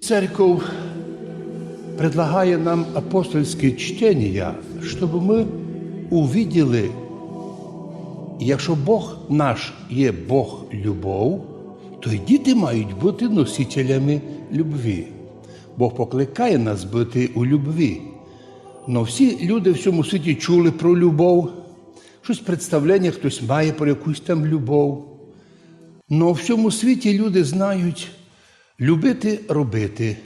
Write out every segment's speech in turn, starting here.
Церковь предлагает нам апостольские чтения, чтобы ми увидели, якщо Бог наш є Бог любов, то й діти мають бути носителями любві. Бог покликає нас бути у любві. Но всі люди в цьому світі чули про любов, щось представлення хтось має про якусь там любов. Но в цьому світі люди знають любити робити,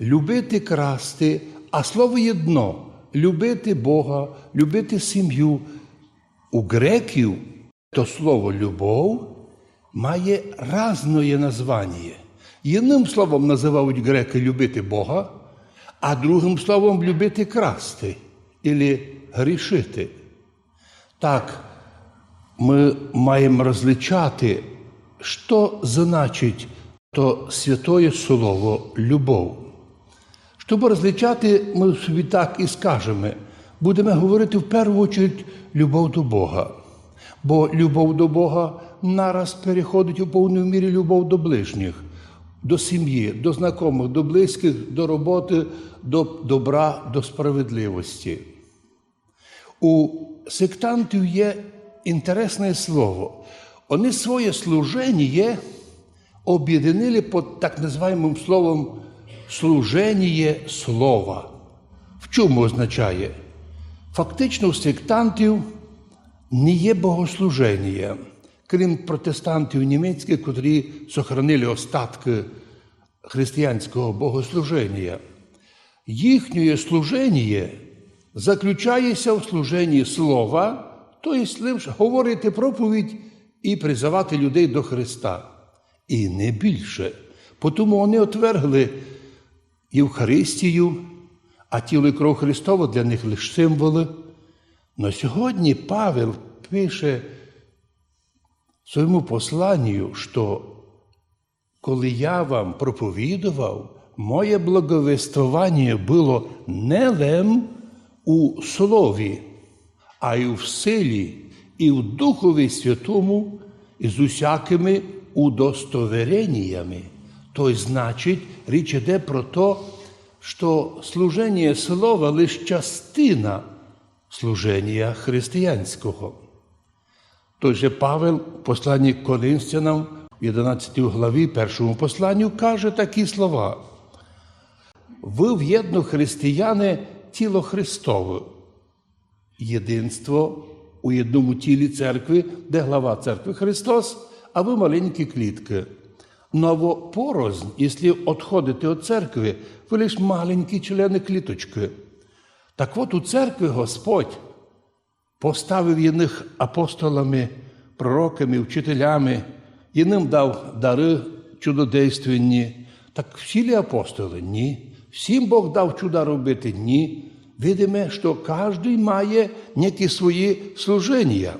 любити красти, а слово єдно любити Бога, любити сім'ю. У греків то слово любов має разне названня. Єдним словом називають греки любити Бога, а другим словом любити красти або грішити. Так, ми маємо розличати, що значить то святое слово любов. Щоб розличати, ми собі так і скажемо. Будемо говорити в першу чергу любов до Бога. Бо любов до Бога нараз переходить у повній мірі любов до ближніх, до сім'ї, до знайомих, до близьких, до роботи, до добра, до справедливості. У сектантів є інтересне слово. Вони своє служення об'єднали під так називаємим словом служення слова. В чому означає? Фактично у сектантів не є богослуження, крім протестантів німецьких, котрі сохранили остатки християнського богослуження. Їхнє служення заключається в служенні слова, тобто лише говорити проповідь і призивати людей до Христа. І не більше. Тому вони отвергли Євхаристію, а тіло і кров Христова для них лише символи. Но сьогодні Павел пише своєму посланню, що коли я вам проповідував, моє благовествування було не лем у слові, а й в силі, і в Духові Святому, і з усякими удостовереннями. Тобто, значить, річ іде про те, що служення слова лише частина служення християнського. Той же Павел, в посланні Коринфянам, в 11 главі, першому посланню, каже такі слова. Ви в'єдно християни тіло Христове, єдинство у єдному тілі церкви, де глава церкви Христос, а ви маленькі клітки. Но порознь, якщо відходите від церкви, ви лише маленькі члени кліточки. Так от у церкві Господь поставив їх апостолами, пророками, вчителями, їм дав дари чудодейственні. Так всі ли апостоли? Ні. Всім Бог дав чуда робити? Ні. Видимо, що кожен має які свої служення.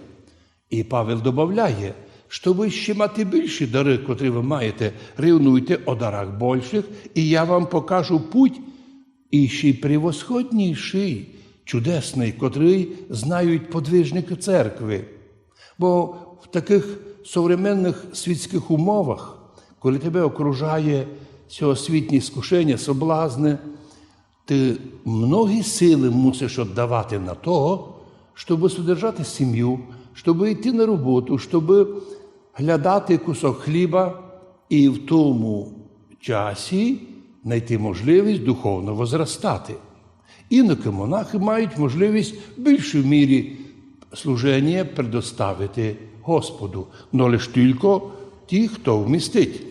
І Павел додає, що ви ще мати більші дари, котрі ви маєте, ревнуйте о дарах більших, і я вам покажу путь і ще й превосходніший, чудесний, котрий знають подвижники церкви. Бо в таких современних світських умовах, коли тебе окружає сьогосвітні скушення, соблазни, ти многі сили мусиш віддавати на того, щоб содержати сім'ю, щоб йти на роботу, щоб глядати кусок хліба і в тому часі знайти можливість духовно возростати. Іноки монахи мають можливість в більшій мірі служення предоставити Господу, но лише тільки ті, хто вмістить.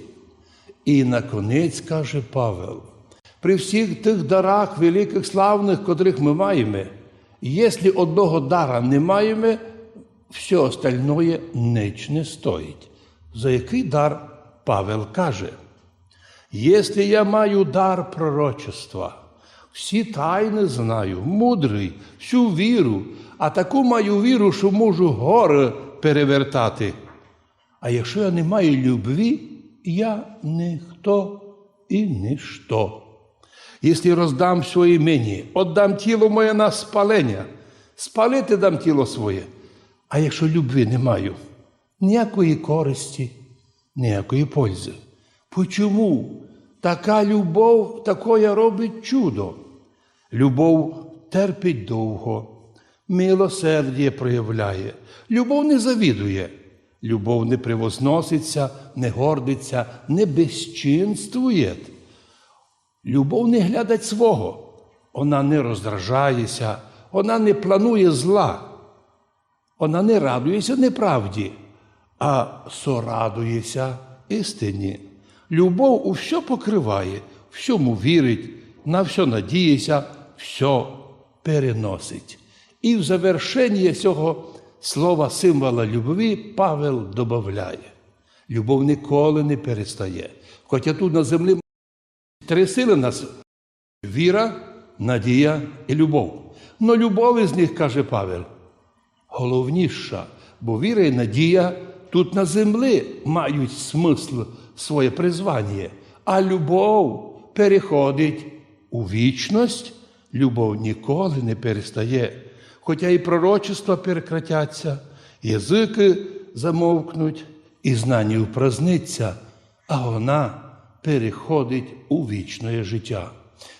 І наконець каже Павел, при всіх тих дарах великих славних, котрих ми маємо, якщо одного дара не маємо, все остальное ніч не стоїть. За який дар Павел каже? Якщо я маю дар пророчества, всі тайни знаю, мудрий, всю віру, а таку маю віру, що можу гори перевертати. А якщо я не маю любві, я ніхто і ніщо. Якщо роздам своє мені, віддам тіло моє на спалення, спалити дам тіло своє. А якщо любві не маю, ніякої користі, ніякої пользи. Почому? Така любов такое робить чудо. Любов терпить довго, милосердя проявляє, любов не завідує, любов не превозноситься, не гордиться, не безчинствує. Любов не глядать свого, вона не роздражається, вона не планує зла, вона не радується неправді, а сорадується істині. Любов у все покриває, всьому вірить, на все надіється, все переносить. І в завершенні цього слова символа любові Павел додає: любов ніколи не перестає. Хоча тут на землі Три сили нас віра, надія і любов. Но любов із них, каже Павел, головніша, бо віра і надія тут на землі мають смисл своє призвання, а любов переходить у вічність, любов ніколи не перестає. Хоча і пророчества перекратяться, язики замовкнуть, і знання упразниться, а вона переходить у вічне життя.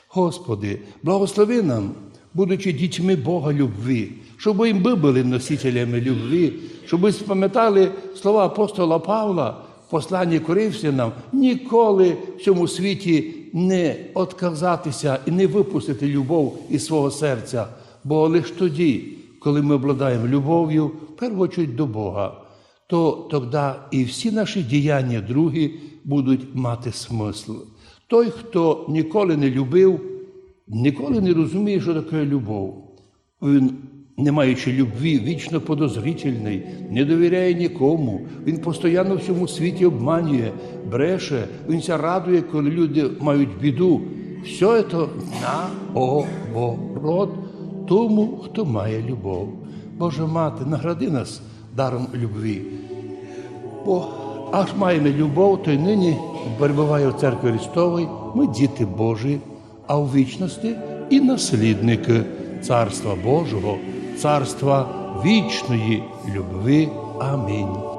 Господи, благослови нам, будучи дітьми Бога любві, щоб і ми були носителями любві, щоб ми спам'ятали слова апостола Павла в посланні Коринфянам, ніколи в цьому світі не отказатися і не випустити любов із свого серця, бо лише тоді, коли ми обладаємо любов'ю, чергу до Бога то тоді і всі наші діяння другі будуть мати смисл. Той, хто ніколи не любив, ніколи не розуміє, що таке любов. Він, не маючи любві, вічно подозрительний, не довіряє нікому. Він постійно в цьому світі обманює, бреше, він ся радує, коли люди мають біду. Все це наоборот тому, хто має любов. Боже мати, награди нас даром любві. Бо аж маємо любов, то й нині перебуває в церкві Христовій, ми діти Божі, а у вічності і наслідники Царства Божого, царства вічної любви. Амінь.